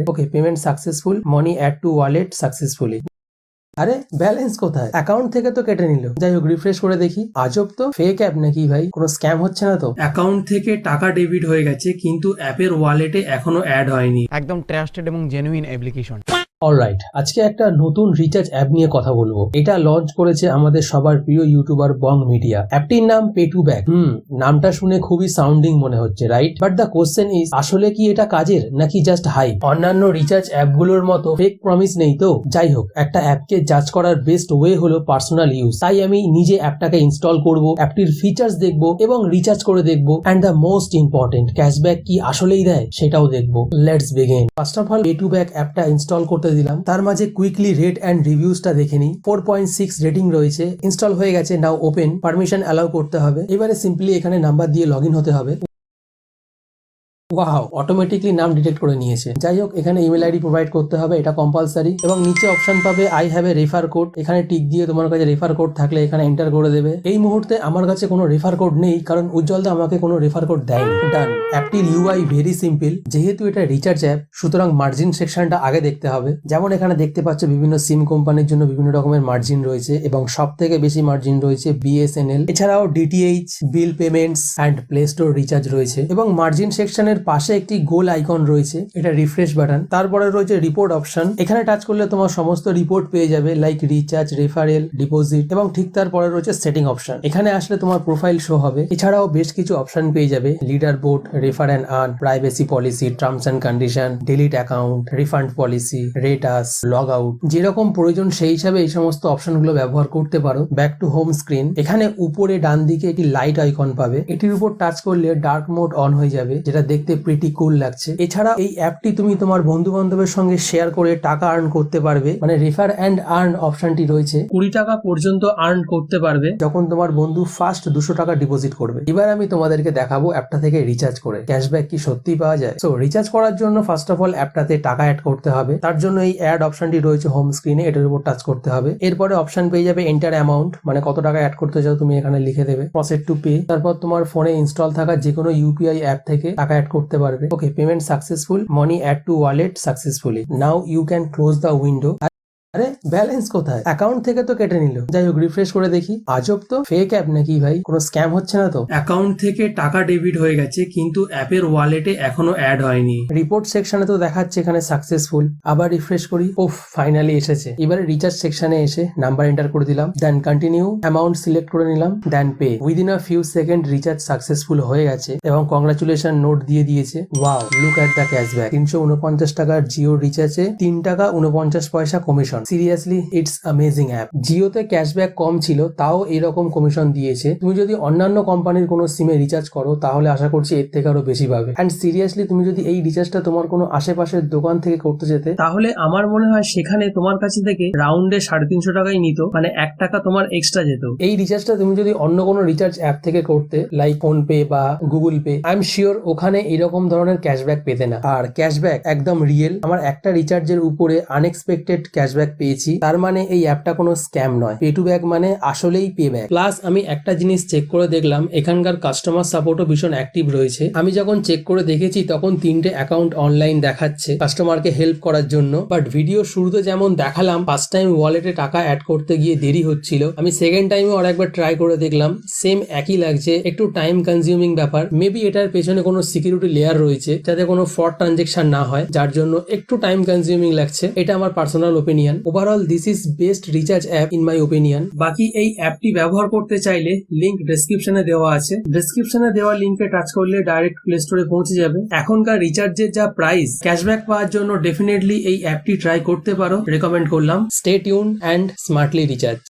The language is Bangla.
থাকবে। Okay payment successful money add to wallet successfully আরে ব্যালেন্স কোথায়? অ্যাকাউন্ট থেকে তো কেটে নিল। যাই হোক রিফ্রেশ করে দেখি। আজব তো। ফেক অ্যাপ নাকি ভাই? কোনো স্ক্যাম হচ্ছে না তো? অ্যাকাউন্ট থেকে টাকা ডেবিট হয়ে গেছে কিন্তু অ্যাপের ওয়ালেটে এখনও অ্যাড হয়নি। একদম ট্রাস্টেড এবং জেনুইন অ্যাপ্লিকেশন অলরাইট আজকে একটা নতুন রিচার্জ অ্যাপ নিয়ে কথা বলব। এটা লঞ্চ করেছে আমাদের সবার প্রিয় ইউটিউবার বং মিডিয়া অ্যাপটির নাম পে টু ব্যাক হুম, নামটা শুনে খুবই সাউন্ডিং মনে হচ্ছে right but the question is আসলে কি এটা কাজের নাকি জাস্ট হাই অন্যান্য রিচার্জ অ্যাপগুলোর মতো ফেক প্রমিস নেই তো? যাই হোক, একটা অ্যাপকে জাজ করার বেস্ট ওয়ে হলো পার্সোনাল ইউজ তাই আমি নিজে অ্যাপটাকে ইনস্টল করব অ্যাপটির ফিচার্স দেখব এবং রিচার্জ করে দেখব। And the most important cashback কি আসলেই দেয় সেটাও দেখব। Let's begin first of all pay to back অ্যাপটা ইনস্টল করতে দিলাম। তার মাঝে কুইকলি রেট অ্যান্ড রিভিউজটা দেখে নিই। ফোর পয়েন্ট সিক্স রেটিং রয়েছে। ইনস্টল হয়ে গেছে নাও ওপেন পারমিশন অ্যালাউ করতে হবে। এবারে সিম্পলি এখানে নাম্বার দিয়ে লগ হতে হবে। ওয়াও অটোমেটিকলি নাম ডিটেক্ট করে নিয়েছে। যাই হোক, এখানে ইমেল আইডি প্রোভাইড করতে হবে, এটা কম্পালসারি এবং নিচে অপশন পাবে I have a refer code এখানে টিক দিয়ে তোমার কাছে রেফার কোড থাকলে এখানে এন্টার করে দেবে। এই মুহূর্তে আমার কাছে কোনো রেফার কোড নেই, কারণ উজ্জ্বলদা আমাকে কোনো রেফার কোড দেয়নি। ডান অ্যাপটির ইউআই ভেরি সিম্পল যেহেতু এটা রিচার্জ অ্যাপ সুতরাং মার্জিন সেকশনটা আগে দেখতে হবে। যেমন এখানে দেখতে পাচ্ছ বিভিন্ন সিম কোম্পানির জন্য বিভিন্ন রকমের মার্জিন রয়েছে এবং সব থেকে বেশি মার্জিন রয়েছে বিএসএনএল এছাড়াও DTH bill payments and play store recharge রয়েছে। এবং মার্জিন সেকশনের পাশে একটি গোল আইকন রয়েছে, এটা রিফ্রেশ বাটন তারপরে রয়েছে রিপোর্ট অপশন এখানে টাচ করলে তোমার সমস্ত রিপোর্ট পেয়ে যাবে লাইক রিচার্জ রেফারেল ডিপোজিট এবং ঠিক তারপরে রয়েছে সেটিং অপশন এখানে আসলে তোমার প্রোফাইল শো হবে। এছাড়াও বেশ কিছু অপশন পেয়ে যাবে leader board refer and earn privacy policy terms and condition delete account refund policy rate us log out যেরকম প্রয়োজন সেই হিসাবে এই সমস্ত অপশনগুলো ব্যবহার করতে পারো। ব্যাক টু হোম স্ক্রিন এখানে উপরে ডান দিকে একটি লাইট আইকন পাবে। এটির উপর টাচ করলে ডার্ক মোড অন হয়ে যাবে, যেটা দেখতে প্রিটি কুল লাগছে। এছাড়া এই অ্যাপটি তুমি তোমার বন্ধু বান্ধবের সঙ্গে শেয়ার করে টাকা আর্ন করতে পারবে। মানে রেফার অ্যান্ড আর্ন অপশনটি রয়েছে। কুড়ি টাকা পর্যন্ত আর্ন করতে পারবে যখন তোমার বন্ধু ফার্স্ট দুশো টাকা ডিপোজিট করবে। এবার আমি তোমাদেরকে দেখাবো অ্যাপটা থেকে রিচার্জ করে। ক্যাশব্যাক কি সত্যি পাওয়া যায়? সো রিচার্জ করার জন্য ফার্স্ট অফ অল অ্যাপটাতে টাকা অ্যাড করতে হবে। তার জন্য এই অ্যাড অপশনটি রয়েছে হোম স্ক্রিনে এটার উপর টাচ করতে হবে। এরপরে অপশন পেয়ে যাবে এন্টার অ্যামাউন্ট মানে কত টাকা অ্যাড করতে চাও তুমি এখানে লিখে দেবে। প্রসেড টু পে তারপর তোমার ফোনে ইনস্টল থাকা যে কোনো ইউপিআই অ্যাপ থেকে টাকা অ্যাড করতে পারবে। Okay payment successful money add to wallet successfully now you can close the window আরে ব্যালেন্স কোথায়? অ্যাকাউন্ট থেকে তো কেটে নিল। যাই হোক রিফ্রেশ করে দেখি। আজব তো। ফেক অ্যাপ নাকি ভাই? কোনো স্ক্যাম হচ্ছে না তো? অ্যাকাউন্ট থেকে টাকা ডেবিট হয়ে গেছে কিন্তু অ্যাপের ওয়ালেটে এখনও অ্যাড হয়নি। রিপোর্ট সেকশনে তো দেখাচ্ছে এখানে সাকসেসফুল আবার রিফ্রেশ করি। ওফ ফাইনালি এসেছে। এবারে রিচার্জ সেকশনে এসে নাম্বার এন্টার করে দিলাম। দেন কন্টিনিউ অ্যামাউন্ট সিলেক্ট করে নিলাম। Then pay within a few second recharge successful হয়ে গেছে এবং কংগ্রাচুলেশন নোট দিয়ে দিয়েছে। Wow look at the cashback তিনশো উনপঞ্চাশ টাকার জিও রিচার্জে তিন টাকা উনপঞ্চাশ পয়সা commission seriously it's amazing app জিওতে cashback কম ছিল, তাও এরকম কমিশন দিয়েছে। তুমি যদি অন্যান্য কোম্পানির কোনো সিমে রিচার্জ করো, তাহলে আশা করছি এর থেকে আরও বেশি পাবে। অ্যান্ড সিরিয়াসলি তুমি যদি এই রিচার্জটা তোমার কোনো আশেপাশের দোকান থেকে করতে যেতে, তাহলে আমার মনে হয় সেখানে তোমার কাছে থেকে রাউন্ডে সাড়ে তিনশো টাকাই নিত মানে এক টাকা তোমার এক্সট্রা যেত। এই রিচার্জটা তুমি যদি অন্য কোনো রিচার্জ অ্যাপ থেকে করতে লাইক ফোন পে বা Google Pay I am sure ওখানে এরকম ধরনের ক্যাশব্যাক পেতে না। আর ক্যাশব্যাক একদম রিয়েল আমার একটা রিচার্জের উপরে আনএক্সপেক্টেড ক্যাশব্যাক পেয়েছি। তার মানে এই অ্যাপটা কোনো স্ক্যাম নয়। পে টু ব্যাক মানে আসলেই পে ব্যাক প্লাস আমি একটা জিনিস চেক করে দেখলাম, এখানকার কাস্টমার সাপোর্টও ভীষণ অ্যাক্টিভ রয়েছে। আমি যখন চেক করে দেখেছি, তখন তিনটে অ্যাকাউন্ট অনলাইন দেখাচ্ছে কাস্টমারকে হেল্প করার জন্য। বাট ভিডিও শুরুতে যেমন দেখালাম ফার্স্ট টাইম ওয়ালেটে টাকা অ্যাড করতে গিয়ে দেরি হচ্ছিল। আমি সেকেন্ড টাইমে আর একবার ট্রাই করে দেখলাম সেম একই লাগছে। একটু টাইম কনজিউমিং ব্যাপার। মেবি এটার পেছনে কোনো সিকিউরিটি লেয়ার রয়েছে, যাতে কোনো ফ্রড ট্রানজেকশন না হয়, যার জন্য একটু টাইম কনজিউমিং লাগছে। এটা আমার personal opinion overall this is best recharge app in my opinion বাকি এই অ্যাপটি ব্যবহার করতে চাইলে লিঙ্ক ডেসক্রিপশনে দেওয়া আছে। ডেসক্রিপশনে দেওয়া লিঙ্কে টাচ করলে ডাইরেক্ট প্লে স্টোরে পৌঁছে যাবে। এখনকার রিচার্জের যা প্রাইস ক্যাশব্যাক পাওয়ার জন্য ডেফিনেটলি এই অ্যাপটি ট্রাই করতে পারো। রেকমেন্ড করলাম। Stay tune and smartly recharge